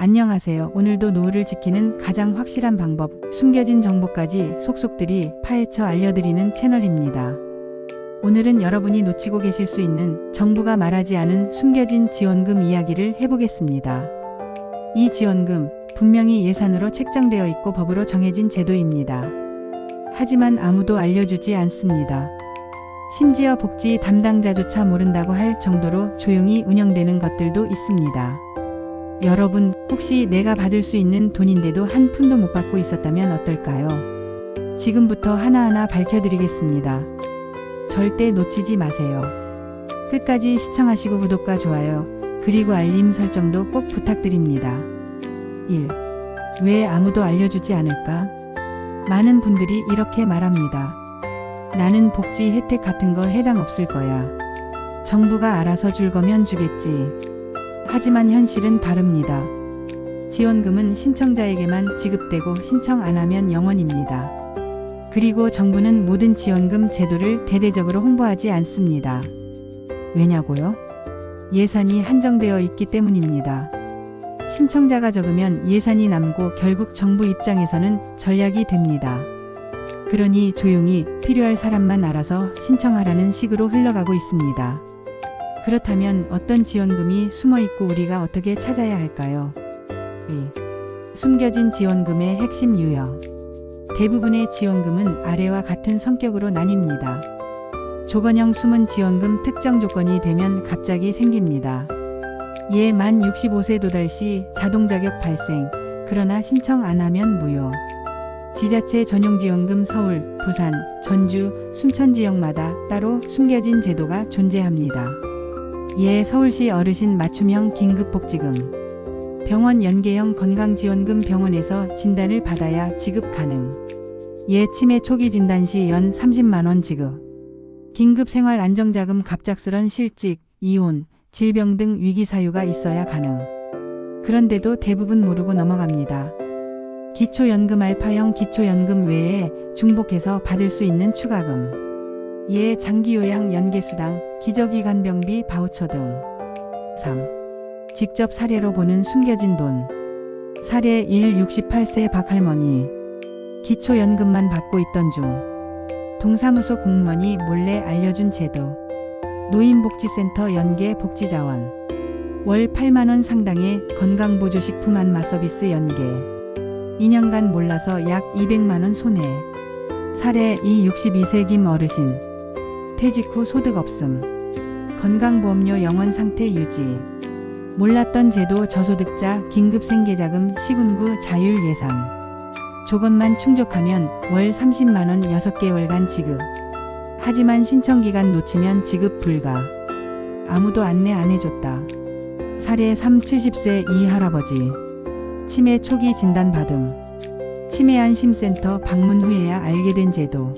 안녕하세요. 오늘도 노후를 지키는 가장 확실한 방법, 숨겨진 정보까지 속속들이 파헤쳐 알려드리는 채널입니다. 오늘은 여러분이 놓치고 계실 수 있는 정부가 말하지 않은 숨겨진 지원금 이야기를 해보겠습니다. 이 지원금, 분명히 예산으로 책정되어 있고 법으로 정해진 제도입니다. 하지만 아무도 알려주지 않습니다. 심지어 복지 담당자조차 모른다고 할 정도로 조용히 운영되는 것들도 있습니다. 여러분, 혹시 내가 받을 수 있는 돈인데도 한 푼도 못 받고 있었다면 어떨까요? 지금부터 하나하나 밝혀드리겠습니다. 절대 놓치지 마세요. 끝까지 시청하시고 구독과 좋아요, 그리고 알림 설정도 꼭 부탁드립니다. 1. 왜 아무도 알려주지 않을까? 많은 분들이 이렇게 말합니다. 나는 복지 혜택 같은 거 해당 없을 거야. 정부가 알아서 줄 거면 주겠지. 하지만 현실은 다릅니다. 지원금은 신청자에게만 지급되고 신청 안 하면 영원입니다. 그리고 정부는 모든 지원금 제도를 대대적으로 홍보하지 않습니다. 왜냐고요? 예산이 한정되어 있기 때문입니다. 신청자가 적으면 예산이 남고 결국 정부 입장에서는 전략이 됩니다. 그러니 조용히 필요할 사람만 알아서 신청하라는 식으로 흘러가고 있습니다. 그렇다면 어떤 지원금이 숨어 있고 우리가 어떻게 찾아야 할까요? 2. 숨겨진 지원금의 핵심 유형. 대부분의 지원금은 아래와 같은 성격으로 나뉩니다. 조건형 숨은 지원금 특정 조건이 되면 갑자기 생깁니다. 예, 만 65세 도달 시 자동 자격 발생. 그러나 신청 안 하면 무효. 지자체 전용지원금 서울, 부산, 전주, 순천 지역마다 따로 숨겨진 제도가 존재합니다. 예, 서울시 어르신 맞춤형 긴급복지금. 병원 연계형 건강지원금 병원에서 진단을 받아야 지급 가능. 예, 치매 초기 진단 시 연 30만원 지급. 긴급생활 안정자금 갑작스런 실직, 이혼, 질병 등 위기 사유가 있어야 가능. 그런데도 대부분 모르고 넘어갑니다. 기초연금 알파형 기초연금 외에 중복해서 받을 수 있는 추가금. 예, 장기요양 연계수당, 기저귀 간병비 바우처 등. 3. 직접 사례로 보는 숨겨진 돈. 사례 1 68세 박할머니. 기초연금만 받고 있던 중. 동사무소 공무원이 몰래 알려준 제도. 노인복지센터 연계 복지자원. 월 8만원 상당의 건강보조식품 안마 서비스 연계. 2년간 몰라서 약 200만원 손해. 사례 2 62세 김 어르신. 퇴직 후 소득 없음. 건강보험료 영원 상태 유지. 몰랐던 제도 저소득자 긴급 생계자금 시군구 자율 예산. 조건만 충족하면 월 30만원 6개월간 지급. 하지만 신청기간 놓치면 지급 불가. 아무도 안내 안 해줬다. 사례 3 70세 이 할아버지. 치매 초기 진단 받음. 치매 안심센터 방문 후에야 알게 된 제도.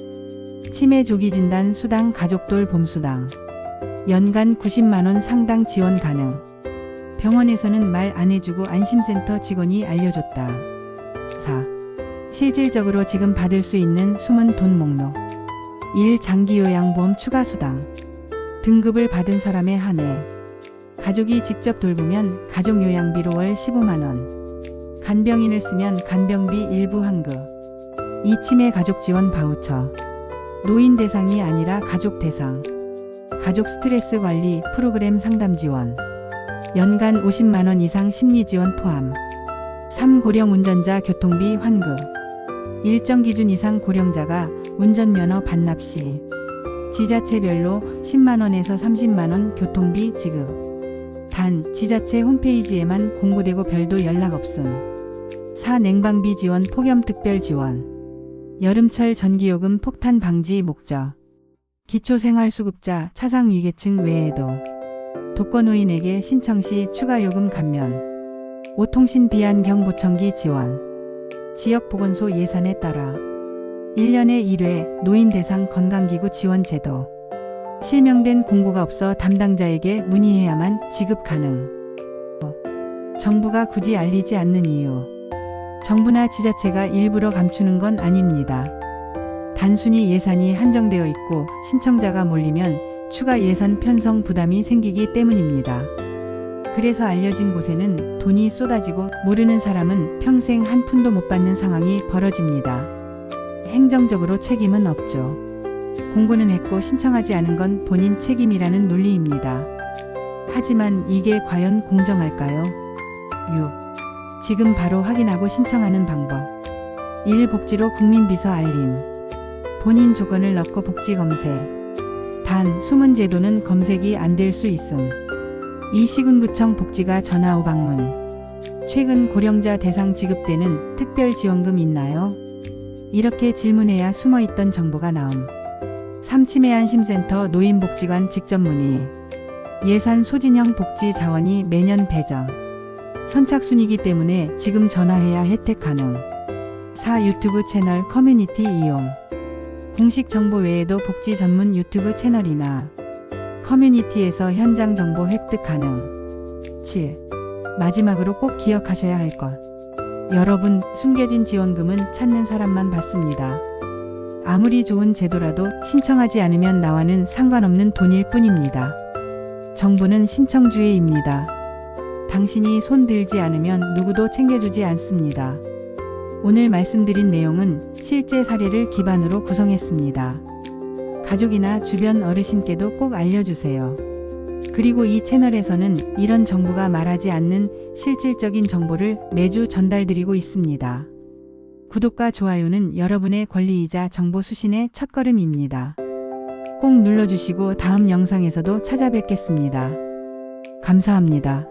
치매 조기 진단 수당 가족돌 봄수당. 연간 90만원 상당 지원 가능. 병원에서는 말 안 해주고 안심센터 직원이 알려줬다. 4. 실질적으로 지금 받을 수 있는 숨은 돈 목록. 1. 장기요양보험 추가 수당. 등급을 받은 사람에 한해. 가족이 직접 돌보면 가족요양비로 월 15만원. 간병인을 쓰면 간병비 일부 환급. 이 치매 가족 지원 바우처. 노인 대상이 아니라 가족 대상. 가족 스트레스 관리 프로그램 상담 지원. 연간 50만원 이상 심리 지원 포함. 3. 고령 운전자 교통비 환급. 일정 기준 이상 고령자가 운전면허 반납 시 지자체별로 10만원에서 30만원 교통비 지급. 단 지자체 홈페이지에만 공고되고 별도 연락 없음. 4. 냉방비 지원 폭염 특별 지원. 여름철 전기요금 폭탄 방지 목적. 기초생활수급자 차상위계층 외에도 독거노인에게 신청 시 추가 요금 감면. 오통신 비안 경 보청기 지원. 지역보건소 예산에 따라 1년에 1회 노인 대상 건강기구 지원 제도. 실명된 공고가 없어 담당자에게 문의해야만 지급 가능. 정부가 굳이 알리지 않는 이유. 정부나 지자체가 일부러 감추는 건 아닙니다. 단순히 예산이 한정되어 있고 신청자가 몰리면 추가 예산 편성 부담이 생기기 때문입니다. 그래서 알려진 곳에는 돈이 쏟아지고 모르는 사람은 평생 한 푼도 못 받는 상황이 벌어집니다. 행정적으로 책임은 없죠. 공고는 했고 신청하지 않은 건 본인 책임이라는 논리입니다. 하지만 이게 과연 공정할까요? 6. 지금 바로 확인하고 신청하는 방법. 1. 복지로 국민비서 알림. 본인 조건을 넣고 복지 검색. 단, 숨은 제도는 검색이 안 될 수 있음. 이 시군구청 복지가 전화 후 방문. 최근 고령자 대상 지급되는 특별 지원금 있나요? 이렇게 질문해야 숨어있던 정보가 나옴. 삼치매 안심센터 노인복지관 직접 문의. 예산 소진형 복지 자원이 매년 배정. 선착순이기 때문에 지금 전화해야 혜택 가능. 4. 유튜브 채널 커뮤니티 이용. 공식 정보 외에도 복지 전문 유튜브 채널이나 커뮤니티에서 현장 정보 획득 가능. 7. 마지막으로 꼭 기억하셔야 할 것. 여러분, 숨겨진 지원금은 찾는 사람만 받습니다. 아무리 좋은 제도라도 신청하지 않으면 나와는 상관없는 돈일 뿐입니다. 정부는 신청주의입니다. 당신이 손들지 않으면 누구도 챙겨주지 않습니다. 오늘 말씀드린 내용은 실제 사례를 기반으로 구성했습니다. 가족이나 주변 어르신께도 꼭 알려주세요. 그리고 이 채널에서는 이런 정부가 말하지 않는 실질적인 정보를 매주 전달드리고 있습니다. 구독과 좋아요는 여러분의 권리이자 정보 수신의 첫걸음입니다. 꼭 눌러주시고 다음 영상에서도 찾아뵙겠습니다. 감사합니다.